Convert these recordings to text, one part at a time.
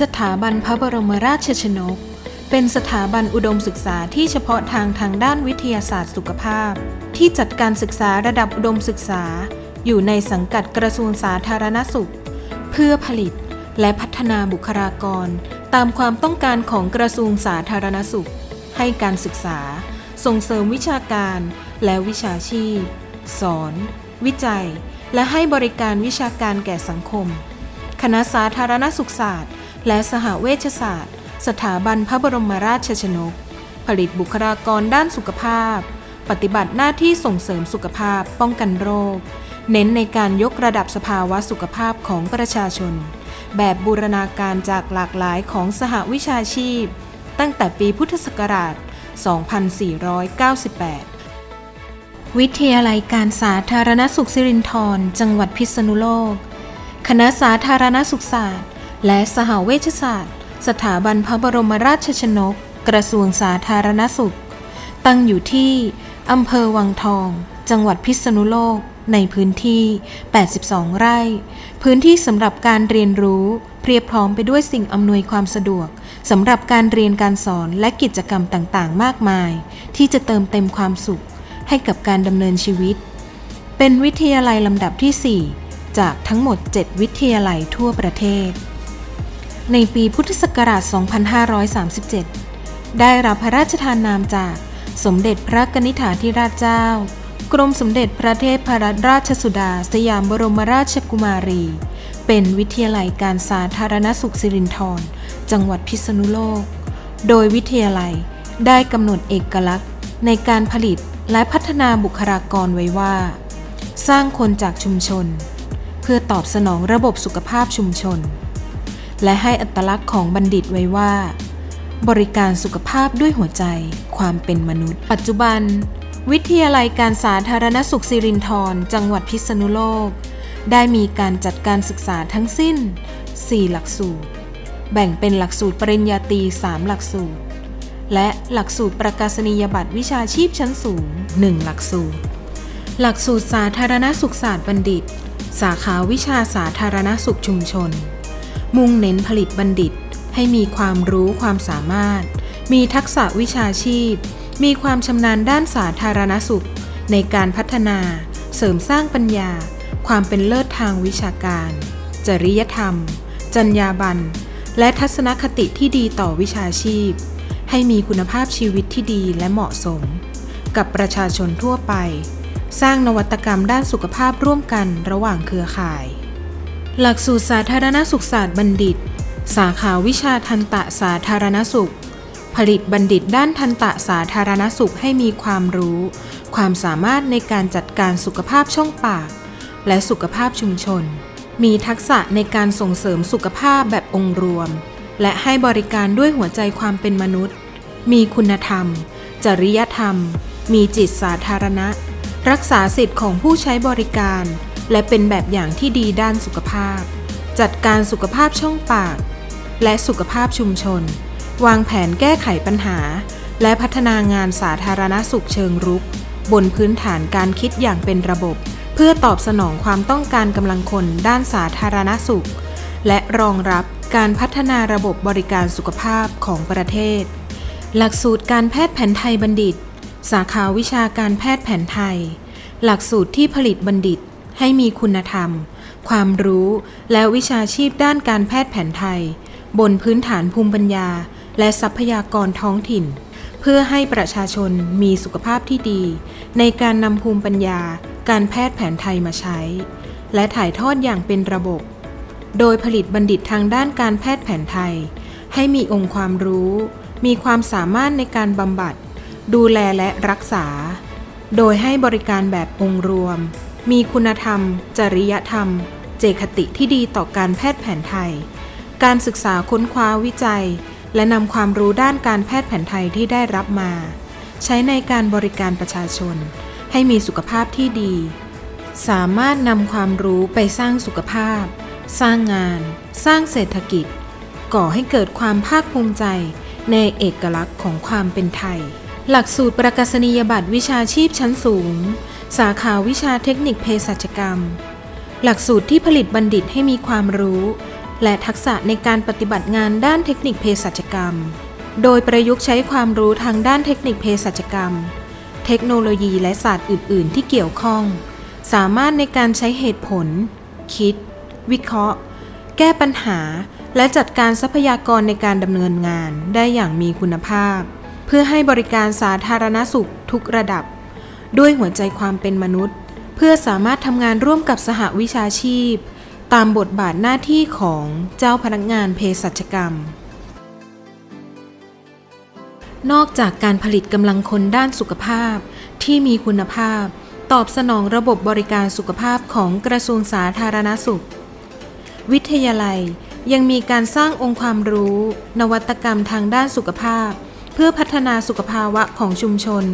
สถาบันพระบรมราชชนก เป็นสถาบันอุดมศึกษาที่เฉพาะทางทางด้านวิทยาศาสตร์สุขภาพ ที่จัดการศึกษาระดับอุดมศึกษา อยู่ในสังกัดกระทรวงสาธารณสุข เพื่อผลิตและพัฒนาบุคลากร ตามความต้องการของกระทรวงสาธารณสุข ให้การศึกษา ส่งเสริมวิชาการและวิชาชีพ สอน วิจัย และให้บริการวิชาการแก่สังคม คณะสาธารณสุขศาสตร์ และสหเวชศาสตร์ สถาบันพระบรมราชชนก ผลิตบุคลากรด้านสุขภาพ ปฏิบัติหน้าที่ส่งเสริมสุขภาพป้องกันโรค เน้นในการยกระดับสภาวะสุขภาพของประชาชน แบบบูรณาการจากหลากหลายของสหวิชาชีพ ตั้งแต่ปีพุทธศักราช 2498วิทยาลัยการสาธารณสุขสิรินธรจังหวัดพิษณุโลก คณะสาธารณสุขศาสตร์ และสหเวชศาสตร์ สถาบันพระบรมราชชนก กระทรวงสาธารณสุข ตั้งอยู่ที่อำเภอวังทอง จังหวัดพิษณุโลก ในพื้นที่ 82 ไร่ พื้นที่สำหรับการเรียนรู้เพียบพร้อมไปด้วยสิ่งอำนวยความสะดวกสำหรับการเรียนการสอนและกิจกรรมต่างๆ มากมาย ที่จะเติมเต็มความสุข ให้กับการดำเนินชีวิต เป็นวิทยาลัยลำดับที่ 4 จากทั้งหมด 7 วิทยาลัยทั่วประเทศ ในปีพุทธศักราช 2537 ได้รับพระราชทานนามจากสมเด็จพระกนิษฐาธิราชเจ้า กรมสมเด็จพระเทพรัตนราชสุดา สยามบรมราชกุมารี เป็นวิทยาลัยการสาธารณสุขสิรินธรจังหวัดพิษณุโลก โดยวิทยาลัยได้กำหนดเอกลักษณ์ในการผลิตและพัฒนาบุคลากรไว้ว่า สร้างคนจากชุมชน เพื่อตอบสนองระบบสุขภาพชุมชน และให้อัตลักษณ์ของบัณฑิตไว้ว่า บริการสุขภาพด้วยหัวใจ ความเป็นมนุษย์ ปัจจุบัน วิทยาลัยการสาธารณสุขสิรินธรจังหวัดพิษณุโลก ได้มีการจัดการศึกษาทั้งสิ้น 4 หลักสูตร แบ่งเป็นหลักสูตรปริญญาตรี 3 หลักสูตร และหลักสูตรประกาศนียบัตรวิชาชีพชั้นสูง 1 หลักสูตร หลักสูตรสาธารณสุขศาสตร์บัณฑิต สาขาวิชาสาธารณสุขชุมชน มุ่งเน้นผลิตบัณฑิต ให้มีความรู้ความสามารถ มีทักษะวิชาชีพ มีความชำนาญด้านสาธารณสุข ในการพัฒนา เสริมสร้างปัญญา ความเป็นเลิศทางวิชาการ จริยธรรม จรรยาบรรณและทัศนคติที่ดีต่อวิชาชีพ ให้มีคุณภาพชีวิตที่ดีและเหมาะสม กับประชาชนทั่วไป สร้างนวัตกรรมด้านสุขภาพร่วมกันระหว่างเครือข่าย หลักสูตรสาธารณสุขศาสตร์บัณฑิต สาขาวิชาทันตะสาธารณสุข ผลิตบัณฑิตด้านทันตะสาธารณสุขให้มีความรู้ ความสามารถในการจัดการสุขภาพช่องปาก และสุขภาพชุมชน มีทักษะในการส่งเสริมสุขภาพแบบองค์รวม และให้บริการด้วยหัวใจความเป็นมนุษย์ มีคุณธรรม จริยธรรม มีจิตสาธารณะ รักษาสิทธิ์ของผู้ใช้บริการ และเป็นแบบอย่างที่ดีด้านสุขภาพ จัดการสุขภาพช่องปาก และสุขภาพชุมชน วางแผนแก้ไขปัญหา และพัฒนางานสาธารณสุขเชิงรุก บนพื้นฐานการคิดอย่างเป็นระบบ เพื่อตอบสนองความต้องการกำลังคนด้านสาธารณสุข และรองรับการพัฒนาระบบบริการสุขภาพของประเทศ หลักสูตรการแพทย์แผนไทยบัณฑิต สาขาวิชาการแพทย์แผนไทย หลักสูตรที่ผลิตบัณฑิต ให้มีคุณธรรม ความรู้และวิชาชีพด้านการแพทย์แผนไทย บนพื้นฐานภูมิปัญญา และทรัพยากรท้องถิ่น เพื่อให้ประชาชนมีสุขภาพที่ดี ในการนำภูมิปัญญา การแพทย์แผนไทยมาใช้ และถ่ายทอดอย่างเป็นระบบ โดยผลิตบัณฑิตทางด้านการแพทย์แผนไทย ให้มีองค์ความรู้ มีความสามารถในการบำบัด ดูแลและรักษา โดยให้บริการแบบองค์รวม มีคุณธรรม จริยธรรม เจคติที่ดีต่อการแพทย์แผนไทย การศึกษาค้นคว้าวิจัย และนำความรู้ด้านการแพทย์แผนไทยที่ได้รับมา ใช้ในการบริการประชาชน ให้มีสุขภาพที่ดี สามารถนำความรู้ไปสร้างสุขภาพ สร้างงาน สร้างเศรษฐกิจ ก่อให้เกิดความภาคภูมิใจในเอกลักษณ์ของความเป็นไทย หลักสูตรประกาศนียบัตรวิชาชีพชั้นสูง สาขาวิชาเทคนิคเภสัชกรรม หลักสูตรที่ผลิตบัณฑิตให้มีความรู้ และทักษะในการปฏิบัติงานด้านเทคนิคเภสัชกรรม โดยประยุกต์ใช้ความรู้ทางด้านเทคนิคเภสัชกรรม เทคโนโลยีและศาสตร์อื่น ๆ ที่เกี่ยวข้อง สามารถในการใช้เหตุผล คิด วิเคราะห์ แก้ปัญหา และจัดการทรัพยากรในการดำเนินงานได้อย่างมีคุณภาพ เพื่อให้บริการสาธารณสุขทุกระดับ ด้วยหัวใจความเป็นมนุษย์ เพื่อสามารถทำงานร่วมกับสหวิชาชีพ ตามบทบาทหน้าที่ของเจ้าพนักงานเภสัชกรรม นอกจากการผลิตกำลังคนด้านสุขภาพที่มีคุณภาพ ตอบสนองระบบบริการสุขภาพของกระทรวงสาธารณสุข วิทยาลัยยังมีการสร้างองค์ความรู้ นวัตกรรมทางด้านสุขภาพ เพื่อพัฒนาสุขภาวะของชุมชน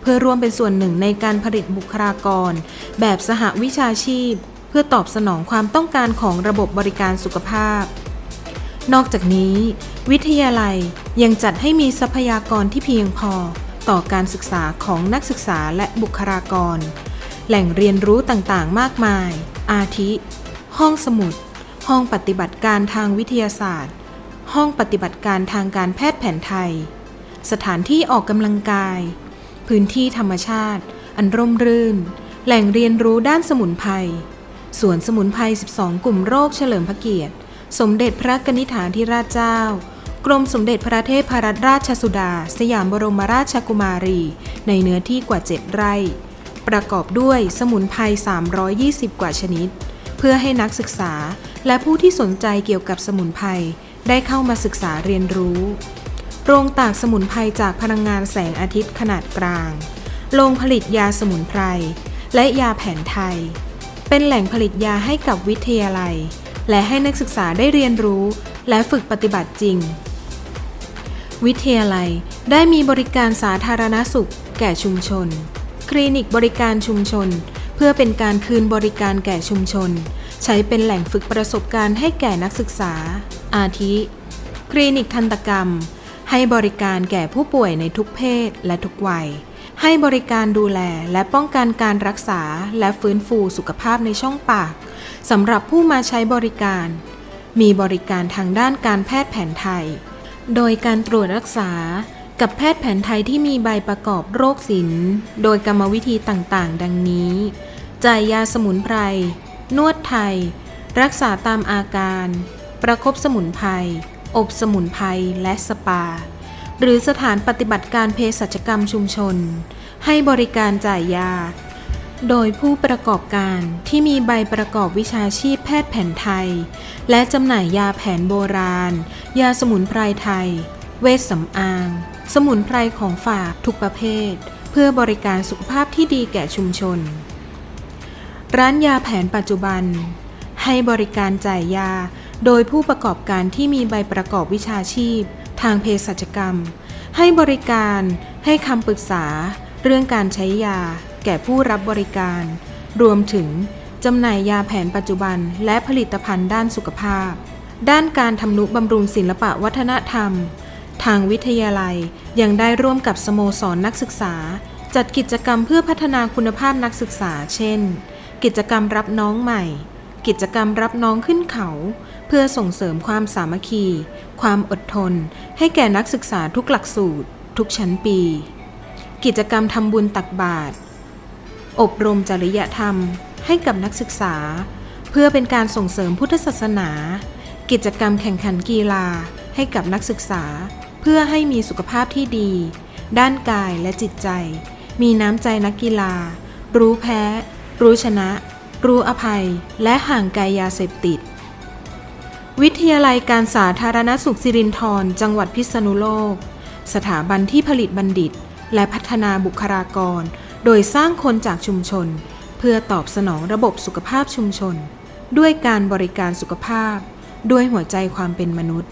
เพื่อร่วมเป็นส่วนหนึ่งในการผลิตบุคลากร แบบสหวิชาชีพ เพื่อตอบสนองความต้องการของระบบบริการสุขภาพ นอกจากนี้ วิทยาลัยยังจัดให้มีทรัพยากรที่เพียงพอต่อการศึกษาของนักศึกษาและบุคลากร แหล่งเรียนรู้ต่างๆ มากมาย อาทิ ห้องสมุด ห้องปฏิบัติการทางวิทยาศาสตร์ ห้องปฏิบัติการทางการแพทย์แผนไทย สถานที่ออกกำลังกาย พื้นที่ธรรมชาติ อันร่มรื่น แหล่งเรียนรู้ด้านสมุนไพรสวนสมุนไพร 12 กลุ่มโรคเฉลิมพระเกียรติ สมเด็จพระกนิษฐาธิราชเจ้า กรมสมเด็จพระเทพรัตนราชสุดา สยามบรมราชกุมารี ในเนื้อที่กว่า 7 ไร่ ประกอบด้วยสมุนไพร 320 กว่าชนิด เพื่อให้นักศึกษาและผู้ที่สนใจเกี่ยวกับสมุนไพรได้เข้ามาศึกษาเรียนรู้ โรงตากสมุนไพรจากพลังงานแสงอาทิตย์ขนาดกลาง โรงผลิตยาสมุนไพร และยาแผนไทย เป็นแหล่งผลิตยาให้กับวิทยาลัย และให้นักศึกษาได้เรียนรู้และฝึกปฏิบัติจริง วิทยาลัยได้มีบริการสาธารณสุข แก่ชุมชน คลินิกบริการชุมชน เพื่อเป็นการคืนบริการแก่ชุมชน ใช้เป็นแหล่งฝึกประสบการณ์ให้แก่นักศึกษา อาทิ คลินิกทันตกรรม ให้บริการแก่ผู้ป่วยในทุกเพศและทุกวัย ให้บริการดูแลและป้องกันการรักษาและฟื้นฟูสุขภาพในช่องปากสำหรับผู้มาใช้บริการ มีบริการทางด้านการแพทย์แผนไทย โดยการตรวจรักษากับแพทย์แผนไทยที่มีใบประกอบโรคศิลป์โดยกรรมวิธีต่างๆ ดังนี้ จ่ายยาสมุนไพร นวดไทย รักษาตามอาการ ประคบสมุนไพร อบสมุนไพรและสปา หรือสถานปฏิบัติการเภสัชกรรมชุมชน ให้บริการจ่ายยา โดยผู้ประกอบการที่มีใบประกอบวิชาชีพแพทย์แผนไทย และจำหน่ายยาแผนโบราณ ยาสมุนไพรไทย เวชสำอาง สมุนไพรของฝากทุกประเภท เพื่อบริการสุขภาพที่ดีแก่ชุมชน ร้านยาแผนปัจจุบันให้บริการจ่ายยา โดยผู้ประกอบการที่มีใบประกอบวิชาชีพ ทางเภสัชกรรม ให้บริการให้คำปรึกษา เรื่องการใช้ยา แก่ผู้รับบริการ รวมถึงจำหน่ายยาแผนปัจจุบัน และผลิตภัณฑ์ด้านสุขภาพ ด้านการทำนุบำรุงศิลปะวัฒนธรรม ทางวิทยาลัยยังได้ร่วมกับสโมสรนักศึกษา จัดกิจกรรมเพื่อพัฒนาคุณภาพนักศึกษา เช่น กิจกรรมรับน้องใหม่ กิจกรรมรับน้องขึ้นเขา เพื่อส่งเสริมความสามัคคี ความอดทน ให้แก่นักศึกษาทุกหลักสูตร ทุกชั้นปี กิจกรรมทำบุญตักบาตรอบรมจริยธรรม ให้กับนักศึกษา เพื่อเป็นการส่งเสริมพุทธศาสนา กิจกรรมแข่งขันกีฬา ให้กับนักศึกษา เพื่อให้มีสุขภาพที่ดี ด้านกายและจิตใจ มีน้ำใจนักกีฬา รู้แพ้ รู้ชนะ รู้อภัย และห่างไกลยาเสพติด วิทยาลัยการสาธารณสุขสิรินธรจังหวัดพิษณุโลก สถาบันที่ผลิตบัณฑิต และพัฒนาบุคลากร โดยสร้างคนจากชุมชน เพื่อตอบสนองระบบสุขภาพชุมชน ด้วยการบริการสุขภาพ ด้วยหัวใจความเป็นมนุษย์